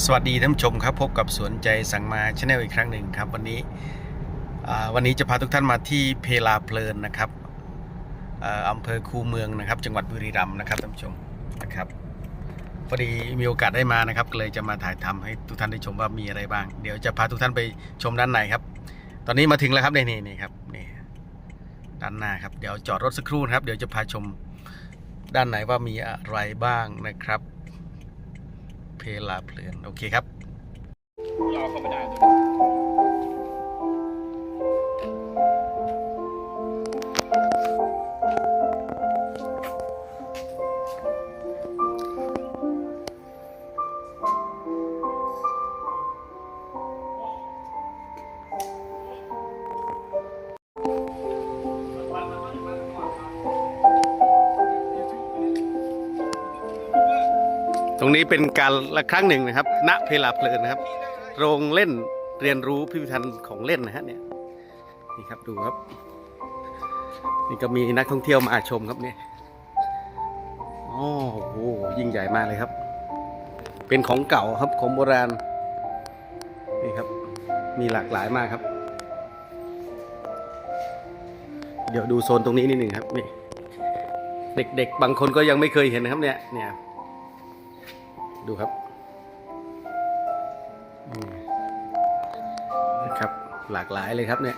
สวัสดีท่านผู้ชมครับพบกับสวนใจสั่งมาชาแนลอีกครั้งหนึ่งครับ วันนี้วันนี้จะพาทุกท่านมาที่เพลาเพลินนะครับอ่าอำเภอคูเมืองนะครับ จังหวัดบุรีรัมย์นะครับท่านผู้ชมนะครับพอดีมีโอกาสได้มานะครับเลยจะมาถ่ายทำให้ทุกท่านได้ชมว่ามีอะไรบ้าง เดี๋ยวจะพาทุกท่านไปชมด้านในครับ ตอนนี้มาถึงแล้วครับนี่นี่นี่ครับนี่ด้านหน้าครับเดี๋ยวจอดรถสักครู่นะครับ เดี๋ยวจะพาชมด้านในว่ามีอะไรบ้างนะครับ เพลาเพลินโอเคครับเราเข้าไม่ได้ ตรงนี้เป็นการละครั้งหนึ่งนะครับ ณ เพลาเพลินนะครับ โรงเล่นเรียนรู้พิพิธภัณฑ์ของเล่นนะฮะเนี่ย นี่ครับดูครับ นี่ก็มีนักท่องเที่ยวมาชมครับเนี่ยโอ้โห ยิ่งใหญ่มากเลยครับ เป็นของเก่าครับของโบราณ นี่ครับ มีหลากหลายมากครับ เดี๋ยวดูโซนตรงนี้นิดหนึ่งครับนี่ เด็กๆ บางคนก็ยังไม่เคยเห็นนะครับเนี่ย เนี่ย ดูครับอืมนะครับ หลากหลายเลยครับเนี่ย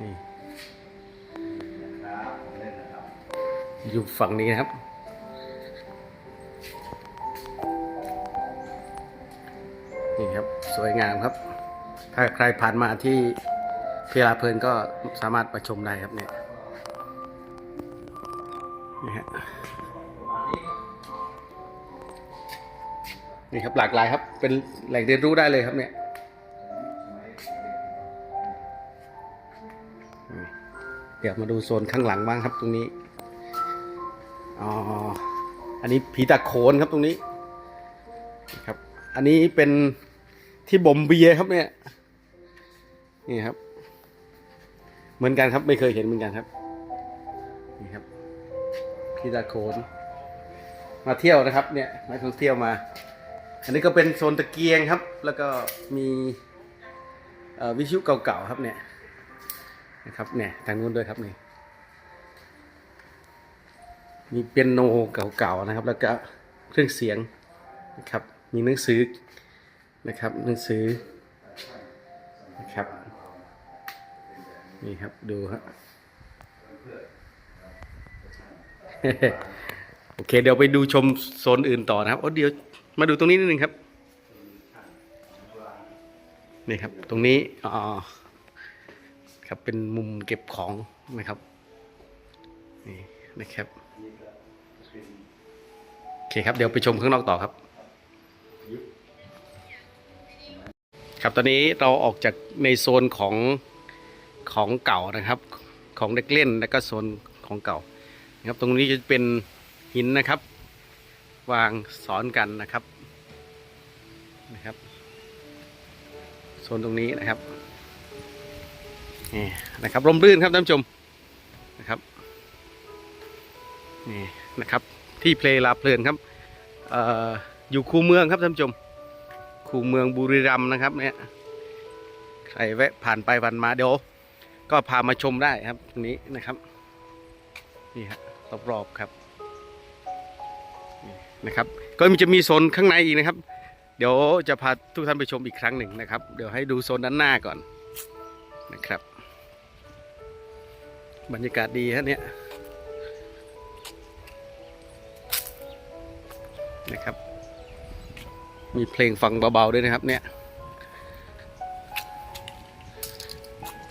นี่อยู่ฝั่งนี้นะครับ นี่ครับ สวยงามครับ ถ้าใครผ่านมาที่เพลาเพลินก็สามารถมาชมได้ครับเนี่ย นี่ครับหลากหลายครับ เป็นแหล่งเรียนรู้ได้เลยครับเนี่ยเดี๋ยวมาดูโซนข้างหลังบ้างครับตรงนี้อ๋ออันนี้ผีตาโขนครับตรงนี้ครับ อันนี้เป็นที่บ่มเบียร์ครับเนี่ยนี่ครับ เหมือนกันครับไม่เคยเห็นเหมือนกันครับนี่ครับพีตาโขนมาเที่ยวนะครับ เนี่ยนักท่องเที่ยวมา อันนี้ก็เป็นโซนตะเกียงครับ แล้วก็มีวิชุเก่าๆครับเนี่ยนะครับเนี่ยทางนู้นด้วยครับนี่มีเปียโนเก่าๆนะครับ แล้วก็เครื่องเสียงนะครับมีหนังสือนะครับหนังสือนะครับนี่ครับดูครับโอเคเดี๋ยวไปดูชมโซนอื่นต่อนะครับโอ้เดี๋ยว มาดูตรงนี้นิดนึงครับ นี่ครับ ตรงนี้อ๋อครับเป็นมุมเก็บของนะครับ นี่นะครับ โอเคครับ เดี๋ยวไปชมข้างนอกต่อครับ ครับตอนนี้เราออกจากในโซนของของเก่านะครับ ของเด็กเล่นแล้วก็โซนของเก่านะครับ ตรงนี้จะเป็นหินนะครับ วางสอนกันนะครับนะครับโซนตรงนี้นะครับนี่นะครับร่มรื่นครับท่านผู้ชมนะครับนี่นะครับที่เพลลาเพลินครับเอ่ออยู่คูเมืองครับท่านผู้ชมคูเมืองบุรีรัมย์นะครับเนี่ยใครแวะผ่านไปผ่านมาเดี๋ยวก็พามาชมได้ครับตรงนี้นะครับนี่ฮะรอบๆครับ นะครับ ก็มันจะมีโซนข้างในอีกนะครับ เดี๋ยวจะพาทุกท่านไปชมอีกครั้งหนึ่งนะครับ เดี๋ยวให้ดูโซนด้านหน้าก่อนนะครับ บรรยากาศดีฮะเนี่ยนะครับ มีเพลงฟังเบาๆด้วยนะครับเนี่ย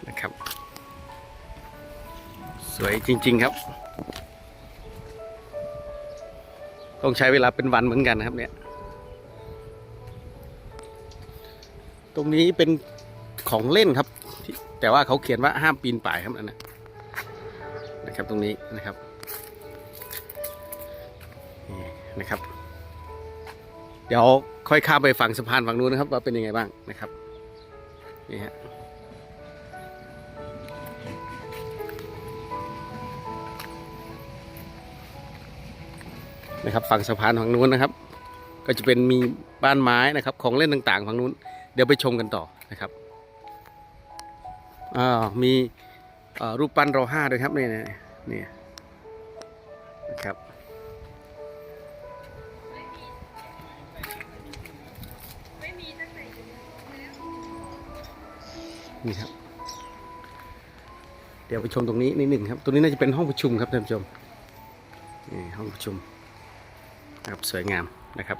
นะครับ สวยจริง ๆ ครับ ต้องใช้เวลาเป็นวันเหมือนกันนะครับ เนี่ย ตรงนี้เป็นของเล่นครับ แต่ว่าเขาเขียนว่าห้ามปีนป่ายครับนั่นนะนะครับตรงนี้นะครับนี่นะครับ เดี๋ยวค่อยข้ามไปฝั่งสะพานฝั่งนู้นนะครับ ว่าเป็นยังไงบ้างนะครับนี่ฮะ นะครับฝั่งสะพานฝั่งนู้นนะครับ ก็จะเป็นมีบ้านไม้นะครับ ของเล่นต่างๆฝั่งนู้น เดี๋ยวไปชมกันต่อนะครับอ่ามีรูปปั้นรอห้าด้วยครับนี่นี่ยเนี่นะครับนี่ครับ เดี๋ยวไปชมตรงนี้นิดหนึ่งครับ ตรงนี้น่าจะเป็นห้องประชุมครับท่านผู้ชมนี่ห้องประชุม นะครับสวยงามนะครับ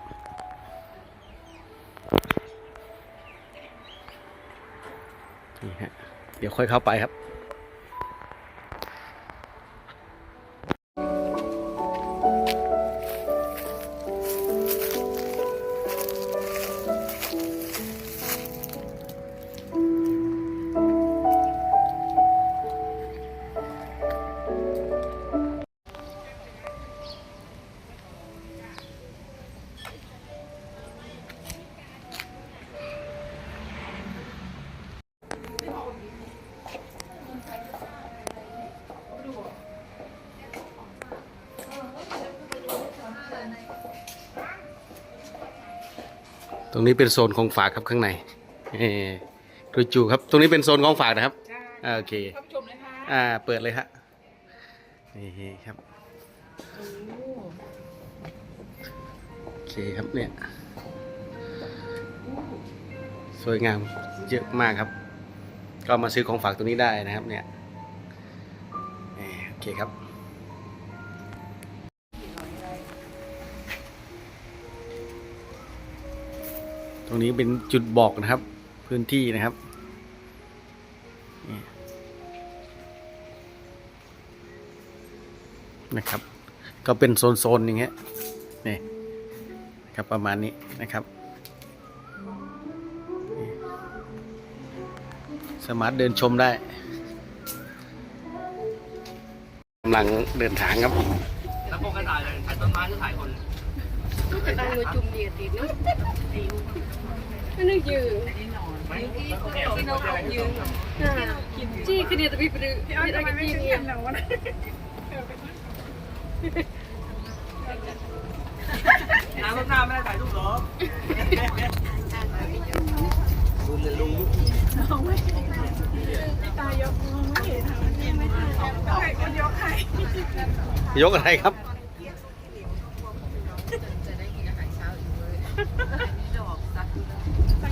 นี่ฮะ เดี๋ยวค่อยเข้าไปครับ ตรงนี้เป็นโซนของฝากครับข้างในเอ่ครูจูครับ ตรงนี้เป็นโซนของฝากนะครับอ่าโอเคเข้าไปชมเลยค่ะอ่าเปิดเลยฮะนี่ครับโอเคครับเนี่ยสวยงามเยอะมากครับ ก็มาซื้อของฝากตัวนี้ได้นะครับเนี่ยนี่โอเคครับ รงนี้เป็นจุดบอกนะครับ พื้นที่นะครับนี่นะครับ ก็เป็นโซนๆอย่างเงี้ยนี่ครับประมาณนี้นะครับนี่สามารถเดินชมได้กำลังเดินทางครับแล้วพวกกันถ่ายเลยถ่ายต้นไม้หรือถ่ายคนจะตั้งมือจุ่มเดียติดนะไม่ นึกยืนไม่ที่น้องยืนจี้คือเดียตะบีปรือที่อะไรกันจี้เนี่ยน้ำข้าวไม่ได้ถ่ายรูปหรอยกอะไรครับจะอา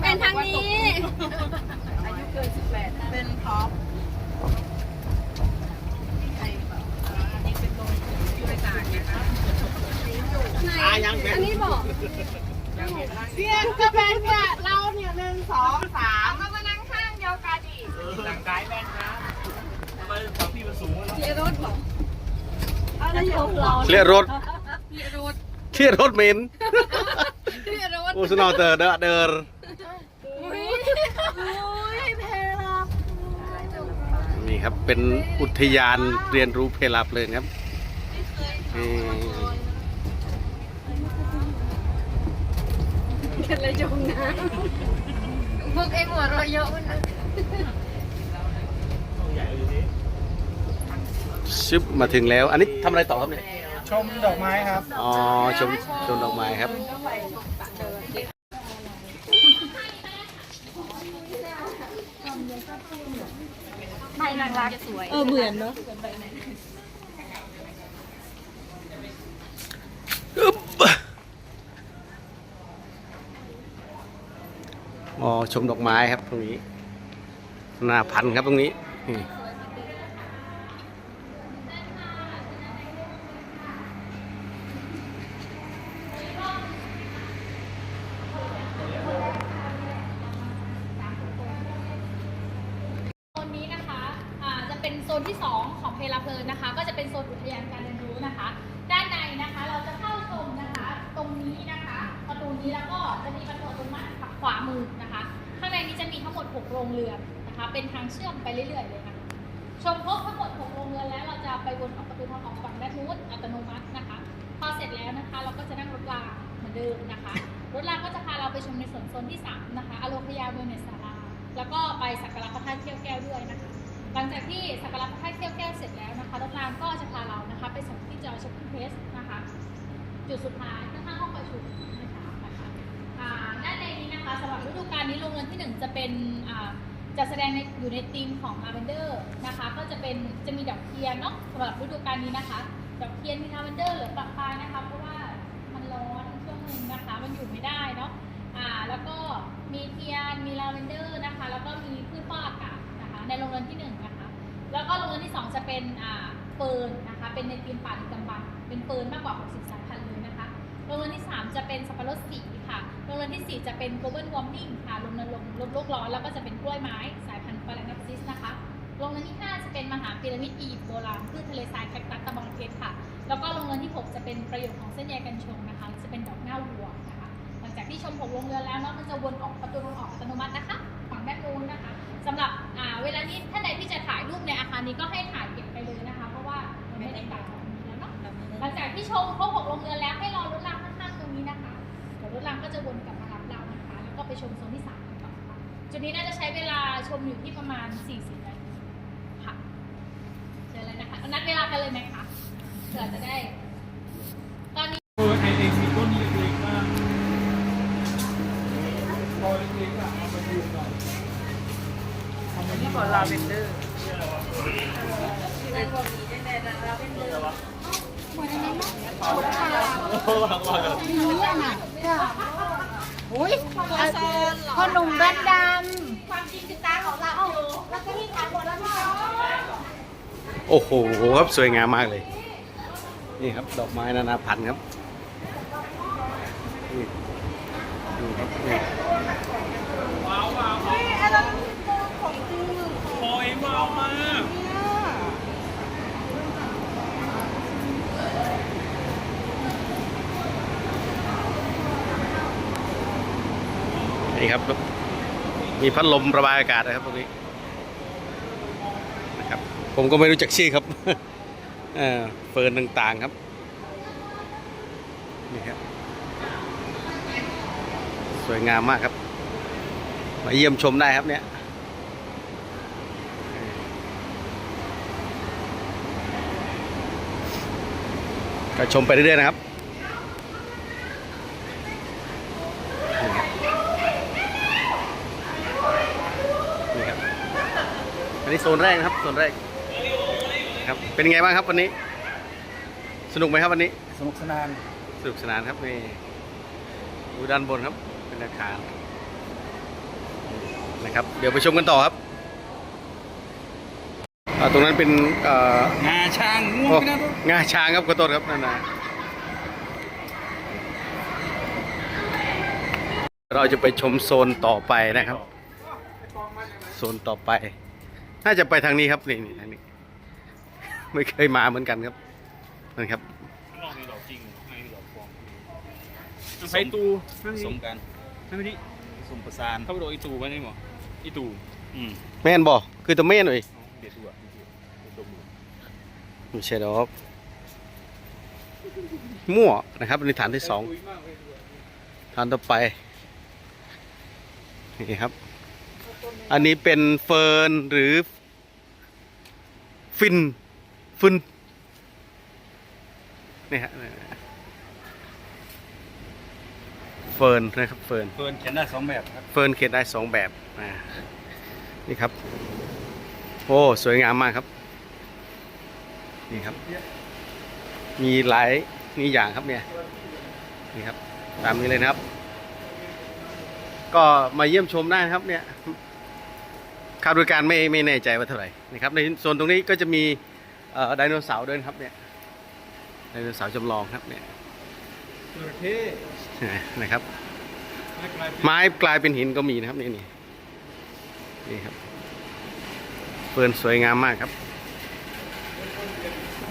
เป็นทางนี้เป็นท็อปไหนอันนี้บอกเสียงก็เป็นเนี่ยเราเนี่ยหนึ่งสองสามเรามานั่งข้างเดียวกันดิหลังกายแม่นนะทำไมฝั่งพี่มันสูงวะเรียรถบอกอะไรของเราเคลียร์รถเรียรถเคลียร์รถเมน เรียรถโอ้สนอเตอร์เดอเดอร์อุ้ยอุ้ยเพลานี่ครับเป็นอุทยานเรียนรู้เพลาเพลินครับนี่กันเลยจงนะพวกเองหัวเราะเยอะมันนะชึบมาถึงแล้ว อันนี้ทำอะไรต่อครับเนี่ย ชมดอกไม้ครับ อ๋อ ชมชมดอกไม้ครับ ใบนางรักเออเหมือนเนาะอ๋อชมดอกไม้ครับตรงนี้ หน้าพันธ์ครับตรงนี้นี่ โซนนี้นะคะอ่าจะเป็นโซนที่ 2 ของเพลาเพลินนะคะ ก็จะเป็นโซนอุทยานการเรียนรู้นะคะ ด้านในนะคะ เรา วามือนะคะ ข้างในนี้จะมีทั้งหมด 6 โรงเรือนนะคะ เป็นทางเชื่อมไปเรื่อยๆเลยนะคะ ชมครบทั้งหมด 6 โรงเรือนแล้วเราจะไปวนออกประตูทางออกฝั่งด้านนู้นอัตโนมัตินะคะ พอเสร็จแล้วนะคะ เราก็จะนั่งรถรางเหมือนเดิมนะคะ รถรางก็จะพาเราไป ชมในส่วนโซนที่ 3 นะคะ อโลคยาเวลเนสศาลา แล้วก็ไปสักการะพระธาตุเขี้ยวแก้วด้วยนะคะ หลังจากที่สักการะพระธาตุเขี้ยวแก้วเสร็จแล้วนะคะรถรางก็จะพาเรานะคะ ไปส่งที่จอยช็อปปิ้งเพสนะคะ จุดสุดท้ายข้างห้องประชุมนะคะด้านในนี้นะคะสำหรับฤดูกาลนี้โรงเรียนที่หนึ่งจะเป็นจะแสดงในอยู่ในธีมของ Lavender นะคะ ก็จะเป็นจะมีดอกเทียนเนาะสำหรับฤดูกาลนี้นะคะดอกเทียนมี Lavender เหลือปะปลายนะคะ เพราะว่ามันร้อนช่วงหนึงนะคะ มันอยู่ไม่ได้เนาะ อ่าแล้วก็มีเทียน มี Lavender นะคะ แล้วก็มีพืชฟอกอากาศนะคะ ในโรงเรียนที่หนึ่งนะคะ แล้วก็โรงเรียนที่2จะเป็นอ่าเฟิร์นนะคะ เป็นในทีมป่าดึกดำบรรพ์เป็นเฟิร์นมากกว่า 60สายพันธุ์เลยนะคะ โรงเรียนที่3จะเป็นสับปะรดสีค่ะ โรงเรียนที่4จะเป็น global warming ค่ะรณรงลดโลกร้อน แล้วก็จะเป็นกล้วยไม้สายพันธุ์ปารานัปซิสนะคะ โรงเรียนที่5จะเป็นมหาพีระมิดอียิปต์โบราณพืชทะเลทรายแคคตัสตะบองเพชรค่ะ แล้วก็โรงเรียนที่6จะเป็นประโยชน์ของเส้นใยกัญชงนะคะ จะเป็นดอกหน้าวัวนะคะ จากที่ชมผมโรงเรือนแล้วเนาะมันจะวนออกประตูทางออกอัตโนมัตินะคะฝั่งด้านนู้นนะคะสำหรับอ่าเวลานี้ท่านใดที่จะถ่ายรูปในอาคารนี้ก็ให้ถ่ายเก็บไปเลยนะคะ เพราะว่ามันไม่ได้กลับมาตรงนี้แล้วเนาะหลังจากที่ชมครบหกโรงเรือนแล้วให้รอรถรางข้างๆตรงนี้นะคะเดี๋ยวรถรางก็จะวนกลับมารับเรานะคะ แล้วก็ไปชมโซนที่สามกันต่อค่ะจุดนี้น่าจะใช้เวลาชมอยู่ที่ประมาณ40นาทีค่ะเชิญเลยนะคะเอานัดเวลากันเลยไหมคะเผื่อจะได้ ตอนนี้ โอ้ยไอเด็กมีต้นเล็กๆมากพอเล็กๆอะเอาไปดูหน่อย นี่ก่อนลาเวนเดอร์อุ้ยพ่อหนุ่มแว่นดความจริงคือตาของเราแล้วก็ที่ขายหมดแล้วค่ะโอ้โหครับสวยงามมากเลย นี่ครับ ดอกไม้นานาพันธุ์ครับนี่ดูครับนี่ ว้าวว้าวำเฮ้ยอันนั้นของจริง พอเองว้าวมาก นี่ครับ มีพัดลมระบายอากาศนะครับตรงนี้นะครับ ผมก็ไม่รู้จักชื่อครับเออเฟิร์นต่างๆครับนี่ครับสวยงามมากครับ มาเยี่ยมชมได้ครับเนี่ยก็ชมไปเรื่อยๆนะครับ นี่ครับ อั นนี้โซนแรกนะครับโซนแรกครับเป็นไงบ้างครับวันนี้ สนุกไหมครับวันนี้ สนุกสนานสนุกสนานครับนี่ดูด้านบนครับ เป็นอาคารนะครับ เดี๋ยวไปชมกันต่อครับอ่าตรงนั้นเป็นเอ่องาช้างง่วงโอ้ไปนะงาช้างครับขอโทษครับนั่นนะเราจะไปชมโซนต่อไปนะครับ โซนต่อไป น่าจะไปทางนี้ครับนี่นี่ทางนี้ ไม่เคยมาเหมือนกันครับนั่นครับลองในดอกจริงในดอกฟองไปตูสมกันไม่ไม่ดิสมประสานเข้าไปดูอีตูไปนี่หมออีตูอืมแม่นบ่คือตัวแม่นหน่อยเด็ดตัวเด็ดตัวหมูไม่ใช่ดอกมั่วนะครับในฐานที่สองฐานต่อไปนี่ครับ อันนี้เป็นเฟิร์นหรือ ฟินฟินนี่ฮะเฟิร์นนะครับเฟิร์นเฟิร์นเขียนได้สองแบบครับเฟิร์นเขียนได้สองแบบอ่านี่ครับโอ้สวยงามมากครับ นี่ครับ มีหลายนี่อย่างครับเนี่ยนี่ครับ ตามนี้เลยนะครับ ก็มาเยี่ยมชมได้นะครับเนี่ย ค่าบริการไม่ไม่แน่ใจว่าเท่าไหร่นะครับในโซนตรงนี้ก็จะมีเอ่อไดโนเสาร์ด้วยนะครับเนี่ยไดโนเสาร์จำลองครับเนี่ยจระเข้นะครับไม่กลายเป็นไม้กลายเป็นหินก็มีนะครับนี่นี่นี่ครับเฟิร์นสวยงามมากครับ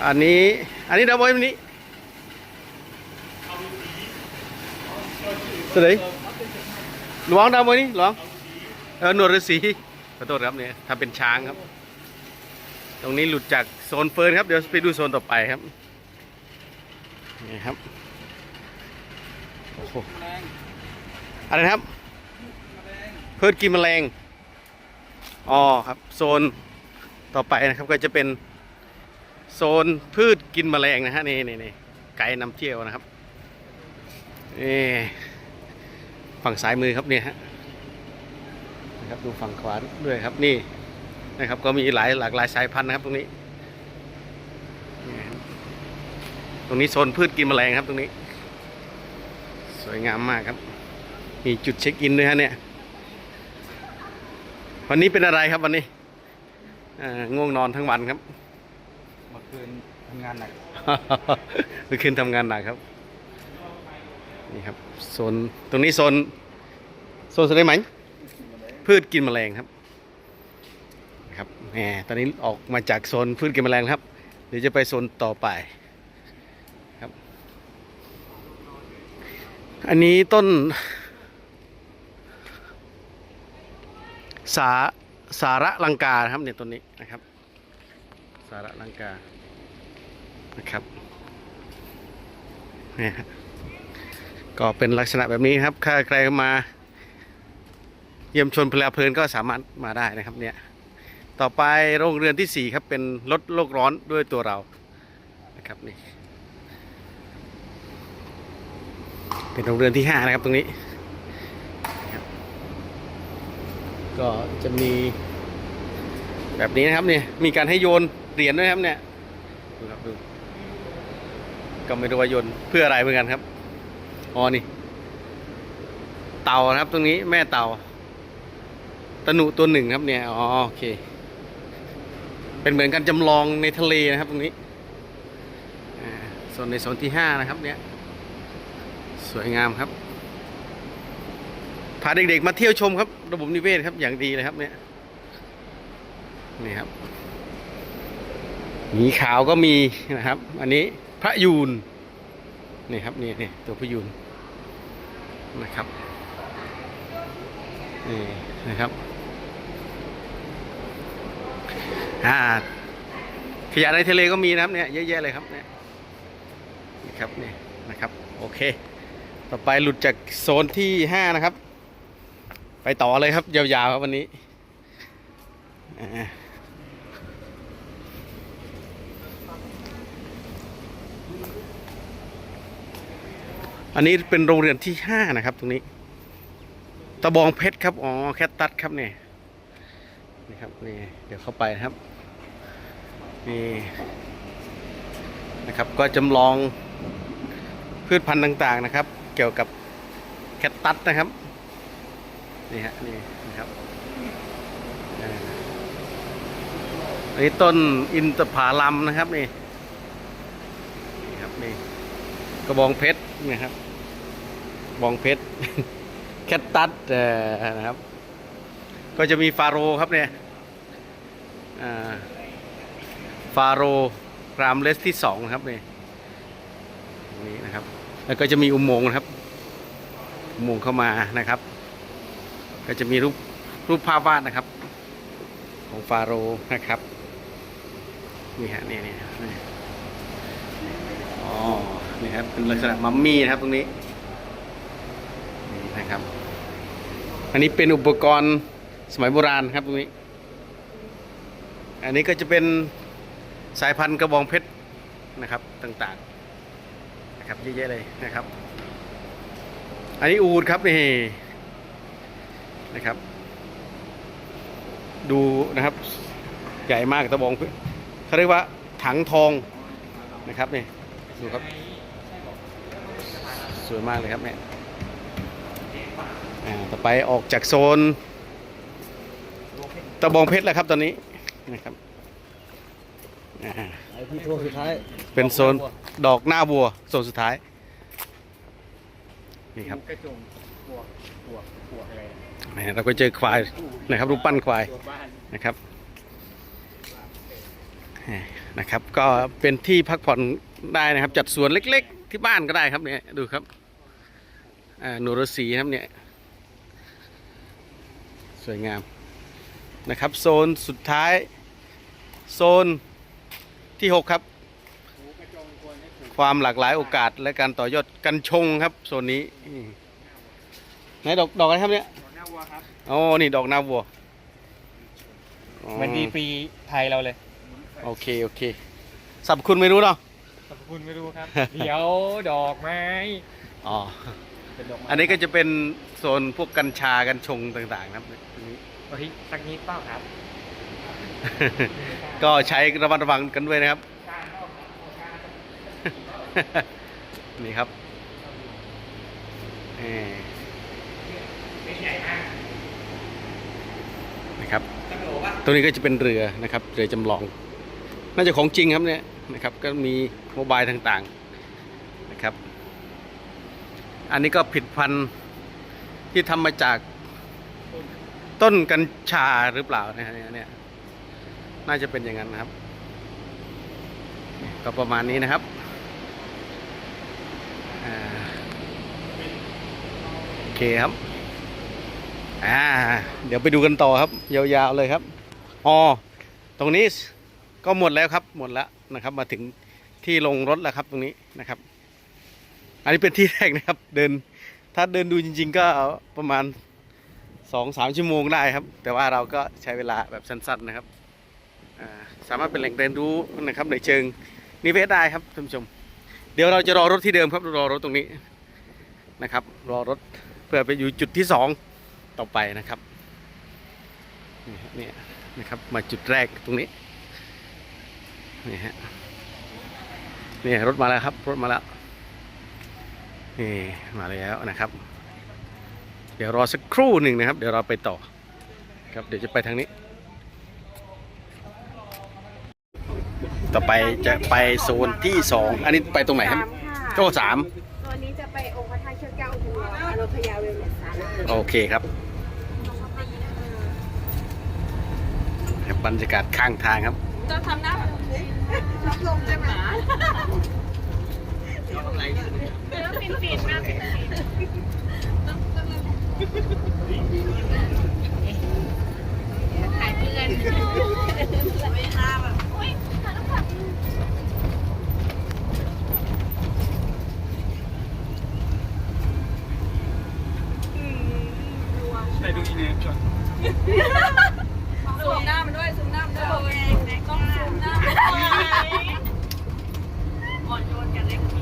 อันนี้อันนี้ดาวบอยวันนี้สวัสดีหลวงดำวันนี้หลวงเออหนวดฤาษี ขอโทษครับเนี่ยทำเป็นช้างครับ ตรงนี้หลุดจากโซนเฟิร์นครับ เดี๋ยวไปดูโซนต่อไปครับ นี่ครับ โอ้โห อะไรนะครับ เพื่กินแมลง อ๋อครับ โซนต่อไปนะครับก็จะเป็นโซนพืชกินแมลงนะฮะนี่นี่นี่ไกด์นำเที่ยวนะครับนี่ฝั่งซ้ายมือครับเนี่ยฮะ นะครับดูฝั่งขวาด้วยครับนี่นะครับก็มีหลายหลากหลายสายพันธุ์นะครับตรงนี้นี่ครับตรงนี้โซนพืชกินแมลงครับตรงนี้ สวยงามมากครับ มีจุดเช็คอินด้วยฮะเนี่ย วันนี้เป็นอะไรครับวันนี้อ่าง่วงนอนทั้งวันครับเมื่อคืนทำงานหนักเมื่อคืนทำงานหนักครับนี่ครับโซนตรงนี้โซนโซนสไลด์ไหม พืชกินแมลงครับครับแหมตอนนี้ออกมาจากโซนพืชกินแมลงครับ เดี๋ยวจะไปโซนต่อไปครับ อันนี้ต้น สาสาระลังกานะครับเนี่ยต้นนี้นะครับ สาระลังกานะครับเนี่ยก็เป็นลักษณะแบบนี้ครับถ้าใครมา เยี่ยมชมเพลาเพลินก็สามารถมาได้นะครับเนี่ยต่อไปโรงเรือนที่สี่ครับ เป็นลดโลกร้อนด้วยตัวเรานะครับนี่เป็นโรงเรือนที่ห้านะครับตรงนี้ ก็จะมีแบบนี้นะครับเนี่ยมีการให้โยนเหรียญด้วยครับเนี่ยดูครับดูก็ไม่รู้ว่าโยนเพื่ออะไรเหมือนกันครับอ๋อนี่ เต่านะครับตรงนี้แม่เต่า ตะหนุตัวหนึ่งครับเนี่ย อ๋อโอเค เป็นเหมือนกันจำลองในทะเลนะครับตรงนี้ส่วนในโซนที่ห้านะครับ เนี่ย สวยงามครับ พาเด็กๆมาเที่ยวชมครับ ระบบนิเวศครับ อย่างดีเลยครับ เนี่ย นี่ครับหมีขาวก็มีนะครับ อันนี้พระยูนนี่ครับนี่นี่ตัวพระยูนนะครับนี่นะครับ อ่าขยะในทะเลก็มีนะครับเนี่ยเยอะแยะเลยครับเนี่ยครับนี่นะครับโอเค ต่อไปหลุดจากโซนที่ห้านะครับ ไปต่อเลยครับยาวๆครับวันนี้อันนี้เป็นโรงเรียนที่ห้านะครับตรงนี้ ตะบองเพชรครับ อ๋อ แคทตัสครับเนี่ยนี่ครับนี่เดี๋ยวเข้าไปนะครับ นี่นะครับก็จำลองพืชพันธุ์ต่างๆนะครับ เกี่ยวกับแคทตัสนะครับนี่ฮะนี่นะครับอันนี้ต้นอินทผาลัมนะครับนี่นี่ครับนี่กระบองเพชรนะครับบองเพชรแคตตัสนะครับ ก็จะมีฟาโรครับเนี่ยอ่า ฟาโรรามเลสที่สองนะครับนี่นี่นะครับ แล้วก็จะมีอุโมงค์นะครับอุโมงค์เข้ามานะครับ ก็จะมีรูปรูปภาพวาดนะครับ ของฟาโรนะครับนี่ฮะนี่นี่นี่อ๋อนี่ครับเป็นลักษณะมัมมี่นะครับตรงนี้นี่นะครับ อันนี้เป็นอุปกรณ์สมัยโบราณครับตรงนี้ อันนี้ก็จะเป็น สายพันธุ์กระบองเพชรนะครับต่างๆนะครับเยอะๆเลยนะครับ อันนี้อูดครับนี่นะครับ ดูนะครับใหญ่มากกระบองเพชรเขาเรียกว่าถังทองนะครับนี่ดูครับ สวยมากเลยครับเนี่ยต่อไปออกจากโซนตะบองเพชรแล้วครับตอนนี้นะครับ ไอที่ทัวสุดท้ายเป็นโซนดอกหน้าบัวโซนสุดท้ายนี่ครับกระจงบวกบวกบวกอะไรเราก็เจอควายนะครับรูปปั้นควายนะครับนะครับ ก็เป็นที่พักผ่อนได้นะครับ จัดสวนเล็ก ๆ ที่บ้านก็ได้ครับเนี่ยดูครับหนูรสีครับเนี่ยสวยงามนะครับ โซนสุดท้าย โซน ที่6ครับ ความหลากหลายโอกาสและการต่อยอดกันชงครับโซนนี้อืมไหนดอกดอกอะไรครับเนี่ยหน้าวัวครับอ๋อนี่ดอกนาวัวอ๋อมันดีปีไทยเราเลย โอเคโอเคสรรพคุณไม่รู้เนาะสรรพคุณไม่รู้ครับ เดี๋ยวดอกไม้อ๋อเป็นดอกไม้อันนี้ก็จะเป็นโซนพวกกัญชากัญชงต่างๆนะครับตรงนี้เฮ้ยสักนิดเปล่าครับ ก็ใช้ระมัดระวังกันด้วยนะครับ นี่ครับเอ่อนะครับ ตัวนี้ก็จะเป็นเรือนะครับ เรือจำลอง น่าจะของจริงครับเนี่ยนะครับ ก็มีโมบายต่างๆนะครับ อันนี้ก็ผิดพันธุ์ที่ทำมาจากต้นกัญชาหรือเปล่านี่ยเนี่ยเนี่ย น่าจะเป็นอย่างนั้นนะครับ ก็ประมาณนี้นะครับโอเคครับอ่าเดี๋ยวไปดูกันต่อครับ ยาวๆเลยครับอ๋อตรงนี้ก็หมดแล้วครับหมดแล้วนะครับ มาถึงที่ลงรถแล้วครับตรงนี้นะครับ อันนี้เป็นที่แรกนะครับ เดินถ้าเดินดูจริง ๆ ก็ประมาณสองสามชั่วโมงได้ครับ แต่ว่าเราก็ใช้เวลาแบบสั้น ๆนะครับ สามารถเป็นแหล่งเรียนรู้นะครับในเชิงนิเวศได้ครับท่านผู้ชม เดี๋ยวเราจะรอรถที่เดิมครับรอรถตรงนี้นะครับ รอรถเพื่อไปอยู่จุดที่สองต่อไปนะครับนี่ฮะนี่นะครับมาจุดแรกตรงนี้นี่ฮะนี่รถมาแล้วครับรถมาแล้วนี่มาแล้วนะครับ เดี๋ยวรอสักครู่หนึ่งนะครับ เดี๋ยวเราไปต่อครับเดี๋ยวจะไปทางนี้ ต่อไปจะไปโซนที่สองอันนี้ไปตรงไหนครับโจ้สามตัวนี้จะไปองค์พระธาตุเชือกแก้วอุทุมพรอารพยาเวลเนสศาลาโอเคครับครับบรรยากาศข้างทางครับจะทำหน้าแบบรับลมใช่ไหมฟินฟินมากฟินฟินถ่ายเพื่อนเวลาแบบโอ๊ยถ่ายรูปแบบ ใส่ดู อีเนสก่อนซูมหน้ามันด้วยซูมหน้ามันด้วยต้องซูมหน้ามันด้วยอ่อนโยนกันเล็กที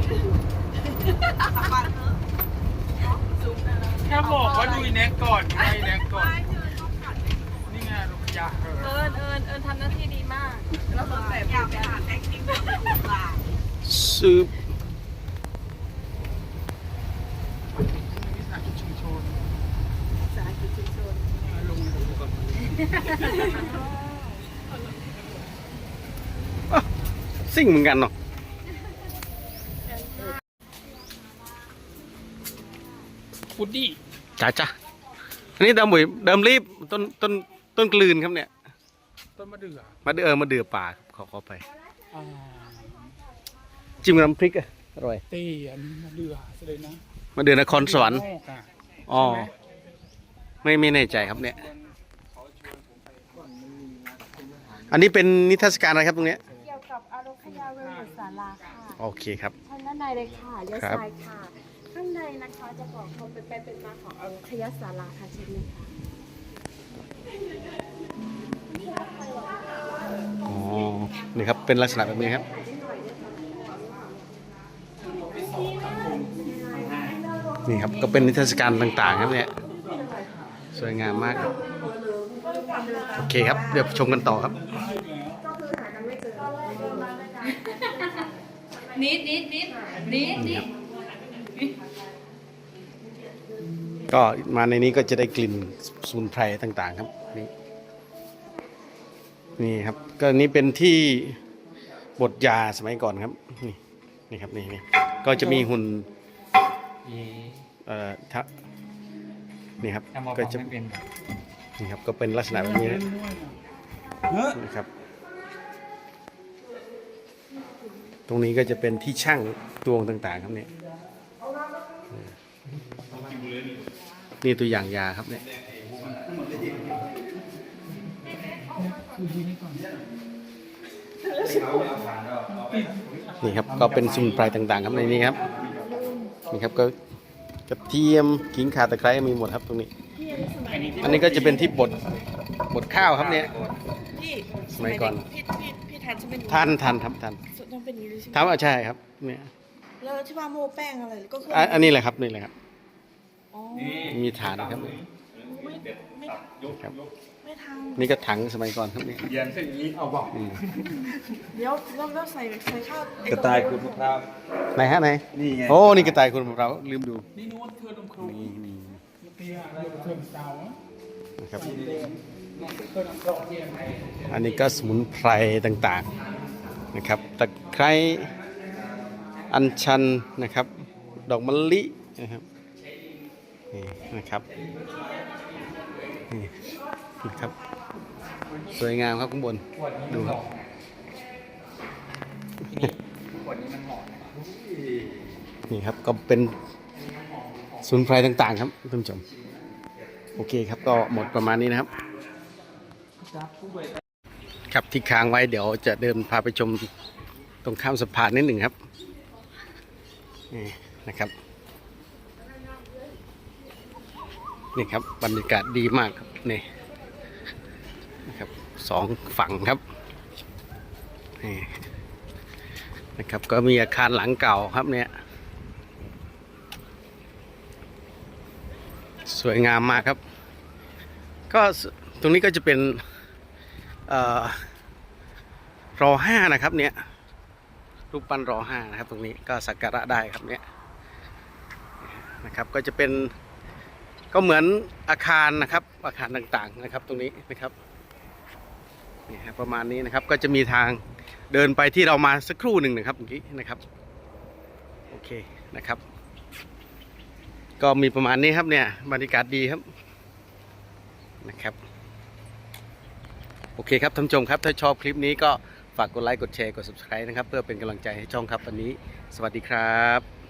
ซูมหน้าแค่บอกว่าดูอีเนสก่อนดูอีเนสก่อน นี่ไงลูกยาเออเอิญเอิญเอิญทำหน้าที่ดีมาก แล้วสนใจอยากไปหาแท็กซี่แบบต่างซื้อ วิสาหกิจชุมชน สาธิตชุมชน ลงดูก่อน ซิ่งเหมือนกันเนาะฟุดดี้จ้าจ้าอันนี้เดิมบุยเดิมรีบต้นต้นต้นกลืนครับเนี่ย ต้นมะเดื่อมาเดือเออมาเดือป่าครับขอขอไป อ่าจิ้มกับน้ำพริกอะอร่อยเต้อันนี้มะเดื่อเลยนะมาเดือนครสวรรค์นอกอะอ๋อ ไม่ไม่แน่ใจครับเนี่ย อันนี้เป็นนิทรรศการอะไรครับตรงเนี้ยเกี่ยวกับอารพยาเวลเนสศาลาค่ะโอเคครับทางด้านในเลยค่ะเลี้ยวครับซ้ายค่ะ ข้างในนะคะจะบอกความเป็นไปเป็นมาของอารพยาศาลาค่ะเช่นนี้ค่ะอ๋อนี่ครับเป็นลักษณะแบบนี้ครับนี่ครับก็เป็นนิทรรศการต่างๆ ครับเนี่ยสวยงามมากครับโอเคครับ เดี๋ยวชมกันต่อครับ นิดนิดนิดนิดนิดก็มาในนี้ก็จะได้กลิ่นสมุนไพรต่าง ๆ ครับนี่นี่ครับ ก็นี่เป็นที่บดยาสมัยก่อนครับ นี่นี่ครับนี่นี่ก็จะมีหุ่นเอ่อทะนี่ครับทำมาบก็อกจะไม่เป็นแบบนี่ครับก็เป็นลักษณะแบบนี้นะนะครับ ตรงนี้ก็จะเป็นที่ช่างตวงต่าง ๆ ครับเนี่ยนี่ตัวอย่างยาครับเนี่ยนี่ครับก็เป็นสมุนไพรต่าง ๆ ครับในนี้ครับนี่ครับก็กระเทียมขิงข่าตะไคร้มีหมดครับตรงนี้ อันนี้ก็จะเป็นที่บดบดข้าวครับเนี่ยพี่สมัยก่อนพี่พี่พี่ทันใช่ไหมทันทันทันทัน ใช่ไหมทำอะใช่ครับเนี่ยแล้วที่ว่าโมแป้งอะไรก็คืออะอันนี้แหละครับนี่แหละครับ อ๋อมีฐานครับ ไม่ไม่ครับไม่ทนี่ก็ถังสมัยก่อนครับเนี่ยเย็นเส้นนี้เอาบอกอืมำเดี๋ยวแล้วแล้วใส่ใส่ข้าวไอ้กระต่ายคุณมะพร้าวไหนฮะไหนนี่ไงโอ้นี่กระต่ายคุณเราลืมดูนี่นู้นเธอตรงครูนี่นี่เตียอะไรเธอเสานะครับน้องเธอน้องโปรเตียงให้อันนี้ก็สมุนไพรต่างๆ นะครับตะไคร้อัญชันนะครับ ดอกมะลินะครับนี่นะครับนี่นะครับ สวยงามครับข้างบนดูครับนี่ครับก็เป็นสมุนไพรต่างๆ ครับท่านผู้ชม โอเคครับก็หมดประมาณนี้นะครับ ครับที่ค้างไว้เดี๋ยวจะเดินพาไปชมตรงข้ามสะพานนิดหนึ่งครับนี่นะครับนี่ครับบรรยากาศดีมากครับนี่นะครับสองฝั่งครับนี่นะครับก็มีอาคารหลังเก่าครับเนี่ยสวยงามมากครับ ก็ตรงนี้ก็จะเป็น รอห้านะครับ เนี่ยรูปปั้นรอห้านะครับ ตรงนี้ก็สักการะได้ครับเนี่ยนะครับ ก็จะเป็นก็เหมือนอาคารนะครับ อาคารต่างๆนะครับ ตรงนี้นะครับนี่ครับประมาณนี้นะครับ ก็จะมีทางเดินไปที่เรามาสักครู่หนึ่งนะครับเมื่อกี้นะครับโอเคนะครับ ก็มีประมาณนี้ครับเนี่ยบรรยากาศดีครับนะครับ โอเคครับท่านผู้ชมครับ ถ้าชอบคลิปนี้ก็ฝากกดไลค์กดแชร์กด subscribe นะครับ เพื่อเป็นกำลังใจให้ช่องครับวันนี้ สวัสดีครับ